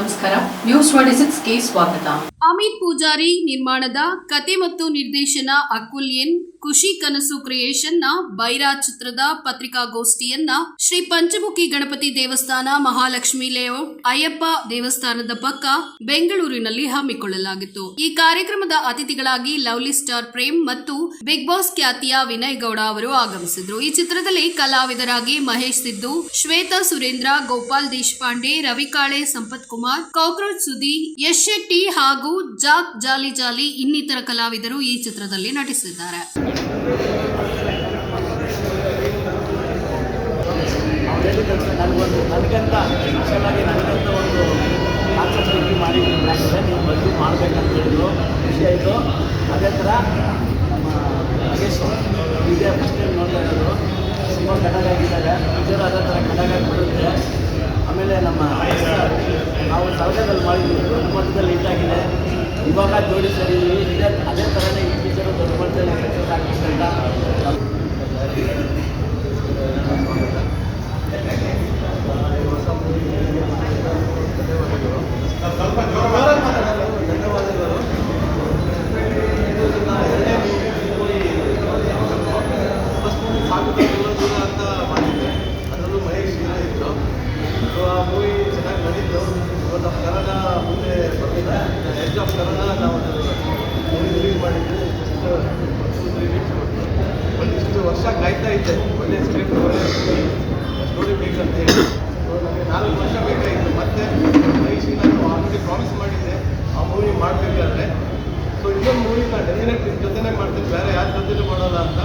ನಮಸ್ಕಾರ. News twenty ಸಿಕ್ಸ್ಗೆ ಸ್ವಾಗತ. ಅಮಿತ್ ಪೂಜಾರಿ ನಿರ್ಮಾಣದ ಕತೆ ಮತ್ತು ನಿರ್ದೇಶನ ಅಕುಲ್ ಎನ್ ಖುಷಿ ಕನಸು ಕ್ರಿಯೇಷನ್ನ ಬೈರಾ ಚಿತ್ರದ ಪತ್ರಿಕಾಗೋಷ್ಠಿಯನ್ನ ಶ್ರೀ ಪಂಚಮುಖಿ ಗಣಪತಿ ದೇವಸ್ಥಾನ ಮಹಾಲಕ್ಷ್ಮಿ ಲೇಔಟ್ ಅಯ್ಯಪ್ಪ ದೇವಸ್ಥಾನದ ಪಕ್ಕ ಬೆಂಗಳೂರಿನಲ್ಲಿ ಹಮ್ಮಿಕೊಳ್ಳಲಾಗಿತ್ತು. ಈ ಕಾರ್ಯಕ್ರಮದ ಅತಿಥಿಗಳಾಗಿ ಲವ್ಲಿ ಸ್ಟಾರ್ ಪ್ರೇಮ್ ಮತ್ತು ಬಿಗ್ ಬಾಸ್ ಖ್ಯಾತಿಯ ವಿನಯ್ ಗೌಡ ಅವರು ಆಗಮಿಸಿದ್ರು. ಈ ಚಿತ್ರದಲ್ಲಿ ಕಲಾವಿದರಾಗಿ ಮಹೇಶ್ ಸಿದ್ದು, ಶ್ವೇತಾ ಸುರೇಂದ್ರ, ಗೋಪಾಲ್ ದೇಶಪಾಂಡೆ ರವಿಕಾಳೆ ಸಂಪತ್ ಕುಮಾರ್, ಕಾಕ್ರೋಚ್ ಸುದಿ, ಯಶ್ ಶೆಟ್ಟಿ ಹಾಗೂ ಜಾಕ್ ಜಾಲಿ ಜಾಲಿ ಇನ್ನಿತರ ಕಲಾವಿದರು ಈ ಚಿತ್ರದಲ್ಲಿ ನಟಿಸಿದ್ದಾರೆ. ನನಗೊಂದು ನನಗಂತ ಸ್ಪೆಷಲಾಗಿ ನನಗಂತ ಒಂದು ಕಾನ್ಸೆಪ್ಟ್ ರೆಡಿ ಮಾಡಿ ಇದಾಗಿದೆ ನೀವು ಹೇಳಿದ್ರು ಖುಷಿ ಅದೇ ಥರ ನಮ್ಮ ಇದೇ ಫಸ್ಟ್ ಟೈಮ್ ನೋಡ್ತಾ ಇರೋದು ತುಂಬ ಕಡಗಾಗಿದ್ದಾರೆ ಅದೇ ಥರ ಕಡಗಾಗಿ ಬರುತ್ತೆ ಆಮೇಲೆ ನಮ್ಮ ನಾವು ಸಲಗದಲ್ಲಿ ಮಾಡಿದ್ವಿ ದೊಡ್ಡ ಮಟ್ಟದಲ್ಲಿ ಹಿಟ್ಟಾಗಿದೆ ಇವಾಗ ಜೋಡಿ ಸರಿ, ಇದೆ ಅದೇ ಥರನೇ ಈ ಟೀಚರು ದೊಡ್ಡ ಮಟ್ಟದಲ್ಲಿ ಸಕ್ಸಸ್ ಆಗ್ಬೇಕಂತ ಫಸ್ಟ್ ಮೂವಿ ಸಾಗುತ್ತೆ ದೂರ ದೂರ ಅಂತ ಮಾಡಿದ್ದೆ ಅದರಲ್ಲೂ ಮಹೇಶ್ ಹೀರೋ ಇದ್ರು ಸೊ ಆ ಮೂವಿ ಚೆನ್ನಾಗಿ ನಡೀತು ಇವತ್ತು ನಮ್ಮ ಕನ್ನಡ ಮುಂದೆ ಬರ್ತಿದೆ ಎಡ್ಜ್ ಆಫ್ ಕನ್ನಡ ನಾವು ಮೂವಿ ರಿಲೀಸ್ ಮಾಡಿದ್ವಿ ಜಸ್ಟ್ ತ್ರೀ ವೀಕ್ಸ್ ಒಂದಿಷ್ಟು ವರ್ಷ ಕಾಯ್ತಾ ಒಳ್ಳೆ ಸ್ಕ್ರಿಪ್ಟ್ ಒಳ್ಳೆ ಸ್ಟೋರಿ ಬೇಕಂತ ಹೇಳಿ. ನಾಲ್ಕು ವರ್ಷ ಬೇಕಾಗಿತ್ತು. ಮತ್ತೆ ಮಹೇಶಿಗೆ ನಾನು ಆಲ್ರೆಡಿ ಪ್ರಾಮಿಸ್ ಮಾಡಿದ್ದೆ ಆ ಮೂವಿ ಮಾಡಬೇಕಾದ್ರೆ ಸೊ ಇನ್ನೊಂದು ಮೂವಿ ನಾನು ಡೈರೆಕ್ಟ್ ಜೊತೆನೇ ಮಾಡ್ತೀನಿ. ಬೇರೆ ಯಾರ ಜೊತೆನೂ ಮಾಡೋಲ್ಲ ಅಂತ.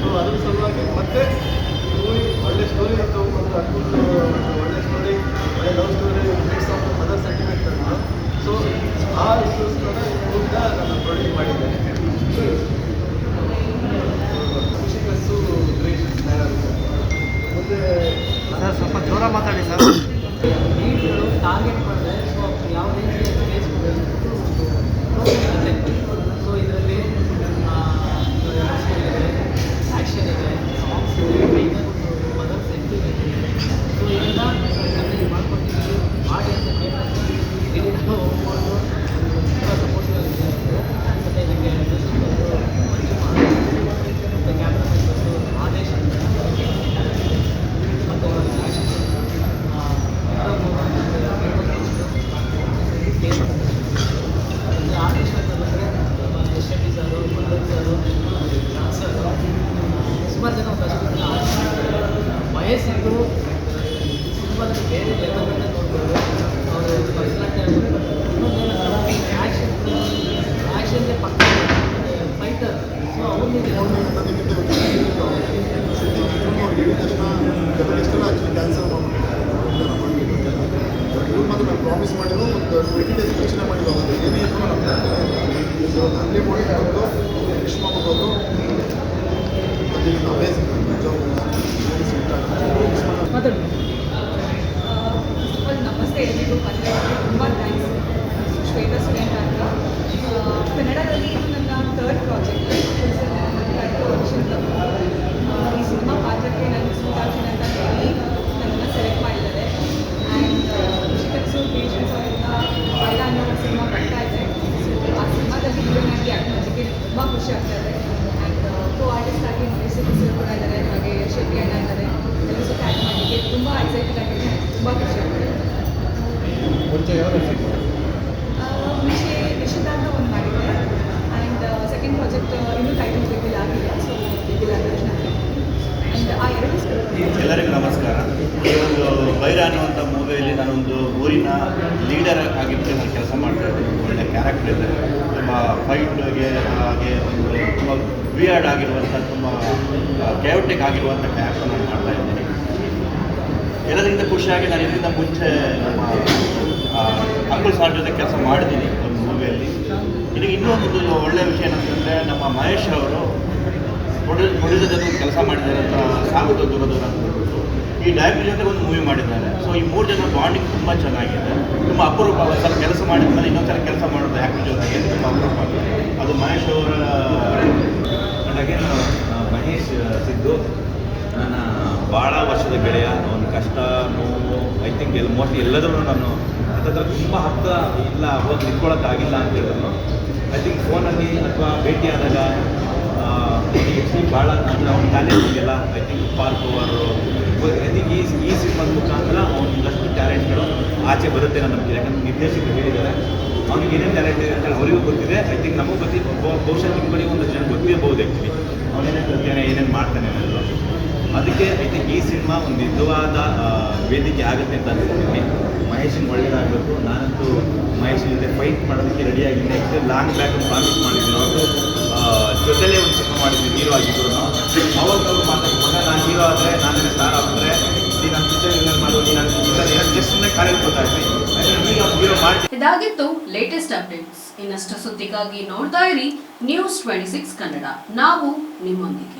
ಸೊ ಅದ್ರ ಸಲುವಾಗಿ ಮತ್ತೆ ಮೂವಿ ಒಳ್ಳೆ ಸ್ಟೋರಿ ಇತ್ತು ಮತ್ತು ಅದ್ಭುತ ಒಳ್ಳೆ ಸ್ಟೋರಿ ಒಳ್ಳೆ love story mix of mother sentiment ಅಂತ ಸೊ ಆ ಇದಕ್ಕೋಸ್ಕರ ಈ ಮೂವಿನ ನಾನು ಪ್ರೊಡ್ಯೂಸ್ ಮಾಡಿದ್ದೇನೆ ಖುಷಿ ಕನಸು ಕ್ರಿಯೇಷನ್ ಮುಂದೆ ಸರ್ ಸ್ವಲ್ಪ ಜೋರ ಮಾತಾಡಿ ಸರ್ ಲೀಡ್ಗಳು ಟಾರ್ಗೆಟ್ ಮಾಡಿದ್ರೆ ಸೊ ಯಾವ ರೀತಿ ಸೊ ಇದರಲ್ಲಿ ಆ್ಯಕ್ಷನ್ ಇದೆ ಸಾಂಗ್ಸ್ ಇದೆ ಮದರ್ ಸೆಂಟಿಮೆಂಟ್ ಇದೆ ಸೊ ಇದೆಲ್ಲ ಚೆನ್ನಾಗಿ ಮಾಡ್ಕೊಟ್ಟಿದ್ದೀವಿ ಮಾಡಿ ಅಂತ ಕೇಳ್ಕೊಂಡು ಇಲ್ಲಿ ನಾವು ಹೋಗ್ಕೊಂಡು ತುಂಬ ಸಪೋರ್ಟಿವ್ ಆಗಿದೆ ಮತ್ತು ನನಗೆ ಮ್ಯೂಸಿಕ್ ಬಂದು ಮಂಜು ಮತ್ತು ಕ್ಯಾಮ್ರಾಮನ್ ಬಂದು ಆದೇಶ್ ಅಂತ ಮತ್ತು ಆ್ಯಕ್ಷನ್ ಆರ್ಟಿಸ್ಟ್ ಅಂತ ಬಂದರೆ S Shetty sir Madan sir sir ಸುಮಾರು ಜನ ಒಂದು ವಯಸ್ಸಿದ್ದು ತುಂಬ ಬೇರೆ ಲೆವೆಲಲ್ಲೇ ನೋಡ್ಬೋದು ಅವರು ಇನ್ನೊಂದೇನಂದ್ರೆ ಆ್ಯಕ್ಷನ್ ಆ್ಯಕ್ಷನ್ಗೆ ಪಕ್ಕ ಫೈಟರ್ ಸೊ ಅವ್ರಿಗೆ ಮಾತ್ರ ನಾನು ಪ್ರಾಮಿಸ್ ಮಾಡಿದ್ರು ಒಂದು ಟ್ವೆಂಟಿ ಡೇಸ್ ಯೋಚನೆ ಮಾಡಿದ್ರು ಏನೇ ಇದ್ರು ನಾನು ಸೊ ಅಲ್ಲಿ ಮಾಡಿ ಬಂದು ವಿಶ್ ಮಾಡ್ಬೋದು ನಮಸ್ತೆ ಎಲ್ರಿಗೂ ಬಂದರೆ ತುಂಬ ಥ್ಯಾಂಕ್ಸ್ ಶ್ವೇತಾ ಸುರೇಂದ್ರ ಅಂತ ಆ, ಕನ್ನಡದಲ್ಲಿ ಇದು ನನ್ನ ಥರ್ಡ್ ಪ್ರಾಜೆಕ್ಟ್ ಈ ಸಿನಿಮಾ ಪಾತ್ರಕ್ಕೆ ನನಗೆ ಸೂಟಾಗ್ತೀನಿ ಅಂತ ಹೇಳಿ ನನ್ನನ್ನು ಸೆಲೆಕ್ಟ್ ಮಾಡಿದ್ದಾರೆ ಆ್ಯಂಡ್ ಕನಸು ಪೇಷನ್ಸ್ ಅವರಿಂದ ಬೈಲ ಅನ್ನೋ ಒಂದು ಸಿನಿಮಾ ಬರ್ತಾ ಇದೆ ಸೊ ಆ ಸಿನಿಮಾದಲ್ಲಿ ಹೀರೋಯಿನ್ ಆಗಿ ಆ್ಯಕ್ಟ್ ಮಾಡೋದಕ್ಕೆ ತುಂಬ ಖುಷಿ ಆಗ್ತಾ ಇದೆ ಆ್ಯಂಡ್ ಕೋ ಆರ್ಟಿಸ್ಟ್ ಆಗಿ ಮಹೇಶ್ ಹೆಸರು ಕೂಡ ಇದ್ದಾರೆ ಹಾಗೆ ಶೆಟ್ಟಿ ಅಣ್ಣ ಇದ್ದಾರೆ ಎಲ್ಲರೂ ಸಹ ಆ್ಯಕ್ಟ್ ಮಾಡಲಿಕ್ಕೆ ತುಂಬ ಎಕ್ಸೈಟೆಡ್ ಆಗಿದೆ ತುಂಬ ಖುಷಿ ಆಗ್ತಿದೆ ಮೂವಿಯಲ್ಲಿ ನಾನೊಂದು ಊರಿನ ಲೀಡರ್ ಆಗಿಬಿಟ್ಟು ನಾನು ಕೆಲಸ ಮಾಡ್ತಾ ಇದ್ದೀನಿ ಒಳ್ಳೆ ಕ್ಯಾರೆಕ್ಟರ್ ಇದೆ. ತುಂಬ ಫೈಟ್ಗೆ ಹಾಗೆ ಒಂದು ತುಂಬ ವಿಯರ್ಡ್ ಆಗಿರುವಂಥ ತುಂಬ ಕ್ಯಾಯೋಟಿಕ್ ಆಗಿರುವಂಥ ಕ್ಯಾರೆಕ್ಟರ್ ನಾನು ಮಾಡ್ತಾ ಇದ್ದೀನಿ. ಎಲ್ಲದರಿಂದ ಖುಷಿಯಾಗಿ ನಾನು ಇದರಿಂದ ಮುಂಚೆ ನಮ್ಮ ಅಂಕುಲ್ ಸಾರ್ ಜೊತೆ ಕೆಲಸ ಮಾಡಿದ್ದೀನಿ ಒಂದು ಮೂವಿಯಲ್ಲಿ ಇದಕ್ಕೆ ಇನ್ನೊಂದು ಒಳ್ಳೆಯ ವಿಷಯ ಏನಂತಂದರೆ, ನಮ್ಮ ಮಹೇಶ್ ಅವರು ಪ್ರೊಡ್ಯೂಸ್ ಪ್ರೊಡ್ಯೂಸರ್ ಜೊತೆ ಕೆಲಸ ಮಾಡಿದ್ದಾರೆ ಅಂತ ಸಾಗುತ್ತೆ ದೂರ ದೂರ ಅಂತ. ಈ ಡೈರೆಕ್ಟರ್ ಜೊತೆ ಒಂದು ಮೂವಿ ಮಾಡಿದ್ದಾರೆ. ಸೊ ಈ ಮೂರು ಜನ ಬಾಂಡಿಂಗ್ ತುಂಬ ಚೆನ್ನಾಗಿದೆ. ತುಂಬ ಅಪರೂಪ. ಒಂದು ಸಲ ಕೆಲಸ ಮಾಡಿದ ಮೇಲೆ ಇನ್ನೊಂದು ಸಲ ಕೆಲಸ ಮಾಡೋದು ಆ್ಯಕ್ಟರ್ ಏನು ತುಂಬ ಅಪರೂಪ. ಅದು ಮಹೇಶ್ ಅವರ ಅಗೇನ್ ಮಹೇಶ್ ಸಿದ್ದು, ನನ್ನ ಭಾಳ ವರ್ಷದ ಗೆಳೆಯ ಒಂದು ಕಷ್ಟ, ನೋವು ಐ ಥಿಂಕ್ ಎಲ್ಲ ಮೋಸ್ಟ್ಲಿ ಎಲ್ಲದನ್ನು ನಾನು ಅದರ ತುಂಬ ಹತ್ತ ಇಲ್ಲ, ಹೋಗಿ ನಿಂತ್ಕೊಳ್ಳೋಕ್ಕಾಗಿಲ್ಲ ಅಂತ ಹೇಳಿದ್ರು. ಐ ಥಿಂಕ್ ಫೋನಲ್ಲಿ ಅಥವಾ ಭೇಟಿಯಾದಾಗ ಆದಾಗ ಭಾಳ ಅಂದರೆ ಅವ್ನ ಕಾಲೇಜಿಗೆಲ್ಲ I think park over I ಈ ಈ ಸಿನಿಮಾದ ಮುಖಾಂತರ ಇನ್ನಷ್ಟು ಟ್ಯಾಲೆಂಟ್ಗಳು ಆಚೆ ಬರುತ್ತೆ ನಾನು ನಂಬಿಕೆ. ಯಾಕಂದ್ರೆ ನಿರ್ದೇಶಕರು ಹೇಳಿದ್ದಾರೆ, ಅವ್ನಿಗೆ ಏನೇನು ಟ್ಯಾಲೆಂಟ್ ಇದೆ ಅಂತೇಳಿ ಅವರಿಗೂ ಗೊತ್ತಿದೆ. ಐ ಥಿಂಕ್ ನಮಗೂ ಬಹು- ಬಹುಶಃ ನಿಮ್ಗಳಿಗೆ ಒಂದು ಜನ ಗೊತ್ತಿರಬಹುದು ಆ್ಯಕ್ಚುಲಿ ಅವನೇನೇನು ಕಲ್ತಾನೆ ಏನೇನು ಮಾಡ್ತಾನೆ ಅನ್ನೋದು. ಅದಕ್ಕೆ ಐ ಥಿಂಕ್ ಈ ಸಿನಿಮಾ ಒಂದು ನಿಜವಾದ ವೇದಿಕೆ ಆಗುತ್ತೆ ಅಂತ ಅನ್ಕೊಂಡಿದ್ದೀನಿ. ಮಹೇಶನ್ ಒಳ್ಳೇದಾಗಬೇಕು. ನಾನಂತೂ ಮಹೇಶ್ ಜೊತೆ ಫೈಟ್ ಮಾಡೋದಕ್ಕೆ ರೆಡಿಯಾಗಿದ್ದೆ ಲಾಂಗ್ ಬ್ಯಾಕ್ ಪ್ರಾಮಿಸ್ ಮಾಡಿದ್ದೀನಿ. ಅವರು ಜೊತೆಲೇ ಒಂದು ಸಿನಿಮಾ ಮಾಡಿದ್ವಿ ನೀರು ಆಗಿದ್ರು ಅವಾಗ ಮಾತಾಡ್ಕೊಂಡ ನಾನು ಹೀರೋ ಆದರೆ, ನಾನು ಸ್ಟಾರ್ ಆಗ್ತಾರೆ ನೀನು ನನ್ನ ಹೀರೋ ಮಾಡ್ತೀನಿ ಇದಾಗಿತ್ತು ಲೇಟೆಸ್ಟ್ ಅಪ್ಡೇಟ್ಸ್ ಇನ್ನಷ್ಟು ಸುದ್ದಿಗಾಗಿ ನೋಡ್ತಾ ಇರಿ ನ್ಯೂಸ್ ಟ್ವೆಂಟಿ ಸಿಕ್ಸ್ ಕನ್ನಡ. ನಾವು ನಿಮ್ಮೊಂದಿಗೆ.